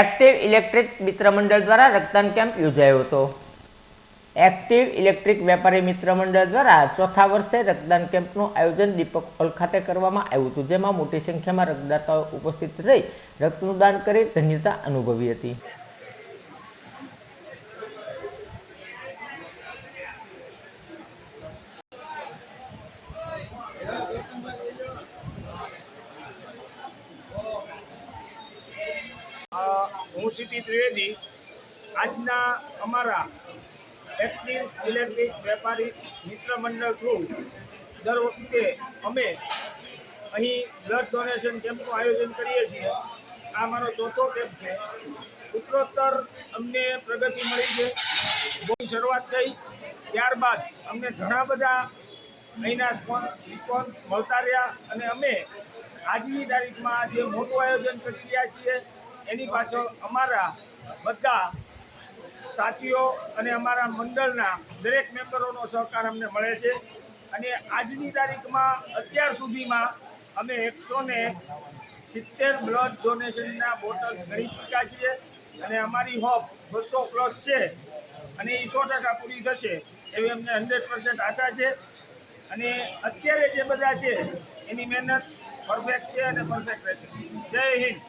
Active electric મિત્ર મંડળ દ્વારા રક્તદાન કેમ્પ યોજાયો હતો. એક્ટિવ ઇલેક્ટ્રિક વેપારી મિત્ર મંડળ દ્વારા ચોથા વર્ષે રક્તદાન કેમ્પનું આયોજન દીપક હોલ ખાતે કરવામાં આવ્યું હતું, જેમાં મોટી સંખ્યામાં રક્તદાતાઓ ઉપસ્થિત રહી રક્તનું દાન કરી ધન્યતા અનુભવી હતી. હું સીટી ત્રિવેદી. આજના અમારા એક્ટિવ ઇલેક્ટ્રિક વેપારી મિત્ર મંડળ થ્રુ દર વખતે અમે અહીં બ્લડ ડોનેશન કેમ્પનું આયોજન કરીએ છીએ. આ મારો ચોથો કેમ્પ છે. ઉત્તરોત્તર અમને પ્રગતિ મળી છે. બહુ શરૂઆત થઈ. ત્યારબાદ અમને ઘણા બધા અહીંના રિસ્પોન્સ મળતા રહ્યા અને અમે આજની તારીખમાં જે મોટું આયોજન કરી રહ્યા છીએ એની પાછળ અમારા બધા સાથીઓ અને અમારા મંડળના દરેક મેમ્બરોનો સહકાર અમને મળે છે. અને આજની તારીખમાં અત્યાર સુધીમાં અમે એકસો ને સિત્તેર બ્લડ ડોનેશનના બોટલ્સ કરી ચૂક્યા છીએ અને અમારી હોપ બસો પ્લસ છે અને એ સો ટકા પૂરી થશે એવી અમને હંડ્રેડ પર્સન્ટ આશા છે. અને અત્યારે જે બધા છે એની મહેનત પરફેક્ટ છે અને પરફેક્ટ રહેશે. જય હિન્દ.